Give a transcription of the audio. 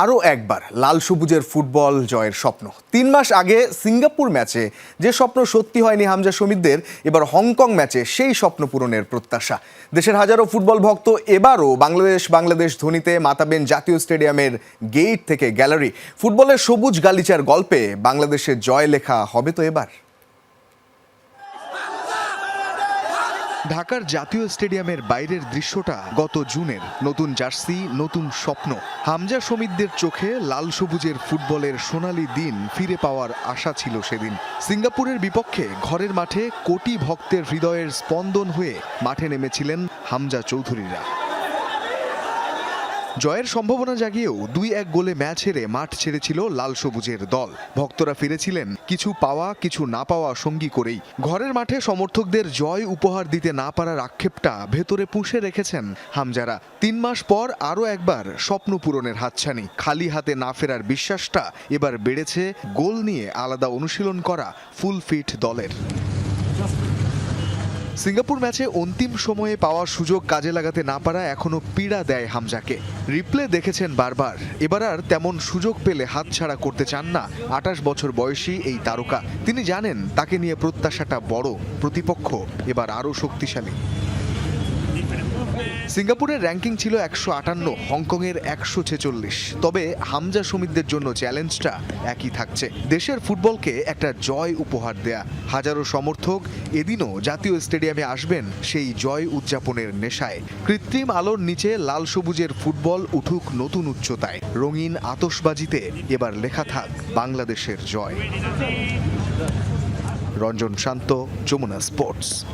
আরও একবার লাল সবুজের ফুটবল জয়ের স্বপ্ন। তিন মাস আগে সিঙ্গাপুর ম্যাচে যে স্বপ্ন সত্যি হয়নি হামজা সমিতদের এবার হংকং ম্যাচে সেই স্বপ্ন পূরণের প্রত্যাশা। দেশের হাজারো ফুটবল ভক্ত এবারও বাংলাদেশ বাংলাদেশ ধ্বনিতে মাতাবেন জাতীয় স্টেডিয়ামের গেট থেকে গ্যালারি। ফুটবলের সবুজ গালিচার গল্পে বাংলাদেশের জয় লেখা হবে তো এবার। ঢাকার জাতীয় স্টেডিয়ামের বাইরের দৃশ্যটা গত জুনের। নতুন জার্সি, নতুন স্বপ্ন। হামজা সমিতদের চোখে লাল সবুজের ফুটবলের সোনালি দিন ফিরে পাওয়ার আশা ছিল সেদিন। সিঙ্গাপুরের বিপক্ষে ঘরের মাঠে কোটি ভক্তের হৃদয়ের স্পন্দন হয়ে মাঠে নেমেছিলেন হামজা চৌধুরীরা। জয়ের সম্ভাবনা জাগিয়েও দুই এক গোলে ম্যাচ হেরে মাঠ ছেড়েছিল লাল সবুজের দল। ভক্তরা ফিরেছিলেন কিছু পাওয়া, কিছু না পাওয়া সঙ্গী করেই। ঘরের মাঠে সমর্থকদের জয় উপহার দিতে না পারার আক্ষেপটা ভেতরে পুষে রেখেছেন হামজারা। তিন মাস পর আরও একবার স্বপ্ন পূরণের হাতছানি। খালি হাতে না ফেরার বিশ্বাসটা এবার বেড়েছে। গোল নিয়ে আলাদা অনুশীলন করা ফুল ফিট দলের। সিঙ্গাপুর ম্যাচে অন্তিম সময়ে পাওয়া সুযোগ কাজে লাগাতে না পারা এখনও পীড়া দেয় হামজাকে। রিপ্লে দেখেছেন বারবার। এবার আর তেমন সুযোগ পেলে হাতছাড়া করতে চান না আঠাশ বছর বয়সী এই তারকা। তিনি জানেন তাকে নিয়ে প্রত্যাশাটা বড়, প্রতিপক্ষ এবার আরও শক্তিশালী। সিঙ্গাপুরের র্যাঙ্কিং ছিল একশো আটান্ন, হংকংয়ের একশো ছেচল্লিশ। তবে হামজা সমিতদের জন্য চ্যালেঞ্জটা একই থাকছে। দেশের ফুটবলকে একটা জয় উপহার দেয়া। হাজারো সমর্থক এদিনও জাতীয় স্টেডিয়ামে আসবেন সেই জয় উদযাপনের নেশায়। কৃত্রিম আলোর নিচে লাল সবুজের ফুটবল উঠুক নতুন উচ্চতায়। রঙিন আতশবাজিতে এবার লেখা থাক বাংলাদেশের জয়। রঞ্জন শান্ত, যমুনা স্পোর্টস।